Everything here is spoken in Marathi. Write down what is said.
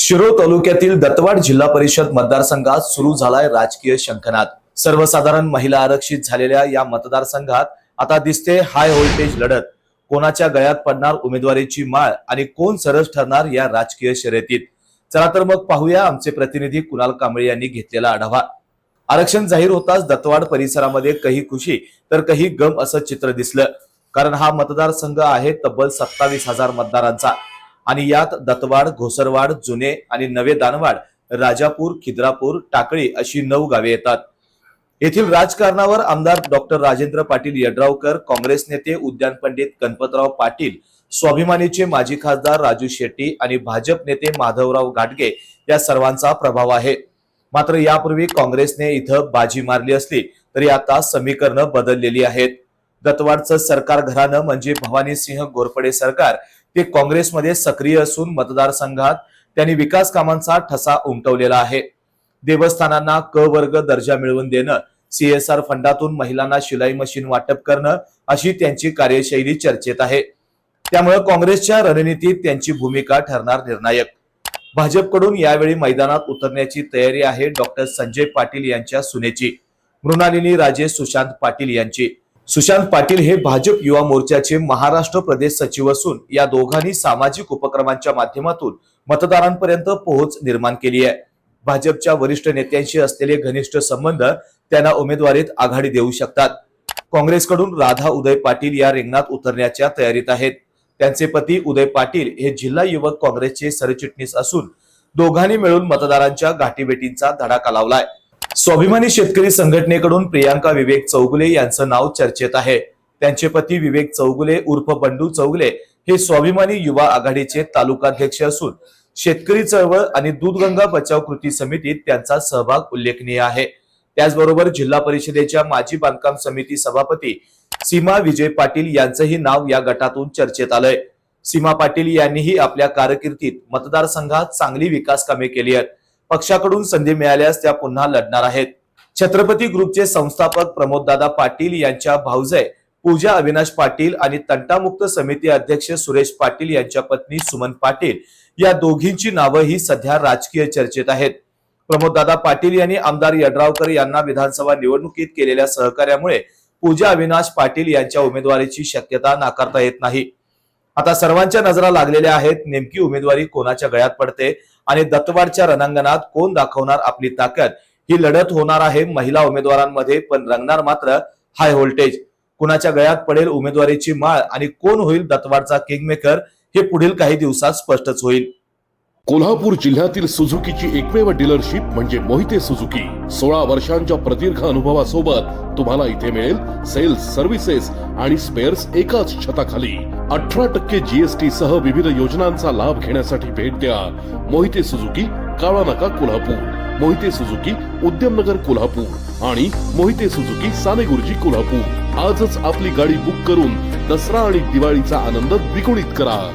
शिरोळ तालुक्यातील दत्तवाड जिल्हा परिषद मतदारसंघात सुरू झालाय राजकीय शंखनाद. सर्वसाधारण महिला आरक्षित झालेल्या या मतदारसंघात आता दिसते हाय व्होल्टेज लढत. कोणाच्या गळ्यात पडणार उमेदवारीची माळ आणि कोण सरस ठरणार या राजकीय शर्यतीत? चला तर मग पाहूया आमचे प्रतिनिधी कुणाल कांबळे यांनी घेतलेला आढावा. आरक्षण जाहीर होताच दत्तवाड परिसरामध्ये काही खुशी तर काही गम असं चित्र दिसलं. कारण हा मतदारसंघ आहे तब्बल सत्तावीस हजार मतदारांचा. आणि यात दत्तवाड घोसरवाड जुने आणि नवे दानवाड राजापूर खिद्रापूर टाकळी अशी नऊ गावे येतात. येथील राजकारणावर आमदार डॉक्टर राजेंद्र पाटील यड्रावकर काँग्रेस नेते उद्यान पंडित गणपतराव पाटील स्वाभिमानीचे माजी खासदार राजू शेट्टी आणि भाजप नेते माधवराव घाटगे या सर्वांचा प्रभाव आहे. मात्र यापूर्वी काँग्रेसने इथं बाजी मारली असली तरी आता समीकरणं बदललेली आहेत. दत्तवाडचं सरकार घराणं म्हणजे भवानी सिंह घोरपडे सरकार ते काँग्रेसमध्ये सक्रिय असून मतदारसंघात त्यांनी विकास कामांचा ठसा उमटवलेला आहे. देवस्थानांना क वर्ग दर्जा मिळवून देणं सीएसआर फंडातून महिलांना शिलाई मशीन वाटप करणं अशी त्यांची कार्यशैली चर्चेत आहे. त्यामुळे काँग्रेसच्या रणनीतीत त्यांची भूमिका ठरणार निर्णायक. भाजपकडून यावेळी मैदानात उतरण्याची तयारी आहे डॉक्टर संजय पाटील यांच्या सुनेची मृणालिनी राजे सुशांत पाटील यांची. सुशांत पाटील हे भाजप युवा मोर्चाचे महाराष्ट्र प्रदेश सचिव असून या दोघांनी सामाजिक उपक्रमांच्या माध्यमातून मतदारांपर्यंत पोहोच निर्माण केली आहे. भाजपच्या वरिष्ठ नेत्यांशी असलेले घनिष्ठ संबंध त्यांना उमेदवारीत आघाडी देऊ शकतात. काँग्रेसकडून राधा उदय पाटील या रिंगणात उतरण्याच्या तयारीत आहेत. त्यांचे पती उदय पाटील हे जिल्हा युवक काँग्रेसचे सरचिटणीस असून दोघांनी मिळून मतदारांच्या गाठीभेटींचा धडाका लावलाय. स्वाभिमानी शेतकरी संघटनेकडून प्रियांका विवेक चौगुले यांचं नाव चर्चेत आहे. त्यांचे पती विवेक चौगुले उर्फ बंडू चौगुले हे स्वाभिमानी युवा आघाडीचे तालुकाध्यक्ष असून शेतकरी चळवळ आणि दूधगंगा बचाव कृती समितीत त्यांचा सहभाग उल्लेखनीय आहे. त्याचबरोबर जिल्हा परिषदेच्या माजी बांधकाम समिती सभापती सीमा विजय पाटील यांचंही नाव या गटातून चर्चेत आलंय. सीमा पाटील यांनीही आपल्या कारकिर्दीत मतदारसंघात चांगली विकास कामे केली आहेत. पक्षाकडून संधी मिळाल्यास त्या पुन्हा लढणार आहेत. छत्रपती ग्रुपचे संस्थापक प्रमोददादा पाटील यांच्या भाऊजय पूजा अविनाश पाटील आणि तंटामुक्त समिती अध्यक्ष सुरेश पाटील यांच्या पत्नी सुमन पाटील या दोघींची नावं ही सध्या राजकीय चर्चेत आहेत. प्रमोददादा पाटील यांनी आमदार यड्रावकर यांना विधानसभा निवडणुकीत केलेल्या सहकार्यामुळे पूजा अविनाश पाटील यांच्या उमेदवारीची शक्यता नाकारता येत नाही. आता सर्वांच्या नजरा लागलेल्या आहेत नेमकी उमेदवारी कोणाच्या गळ्यात पडते? आणि दत्तवाडच्या रणांगणात कोण दाखवणार आपली ताकद? ही लढत होणार आहे महिला उमेदवारांमध्ये पण रंगणार मात्र हाय व्होल्टेज. कुणाच्या गळ्यात पडेल उमेदवारीची माळ आणि कोण होईल दत्तवाडचा किंगमेकर हे पुढील काही दिवसात स्पष्टच होईल. कोल्हापूर जिल्ह्यातील सुझुकीची एकमेव डीलरशिप म्हणजे मोहिते सुझुकी. सोळा वर्षांच्या प्रदीर्घ अनुभवासोबत तुम्हाला इथे मिळेल सेल्स सर्व्हिसेस आणि स्पेअर्स एकाच छताखाली. अठरा टक्के जीएसटी सह विविध योजनांचा लाभ घेण्यासाठी भेट द्या. मोहिते सुझुकी काळा नाका कोल्हापूर. मोहिते सुझुकी उद्यमनगर कोल्हापूर. आणि मोहिते सुझुकी सानेगुरुजी कोल्हापूर. आजच आपली गाडी बुक करून दसरा आणि दिवाळीचा आनंद द्विगुणित करा.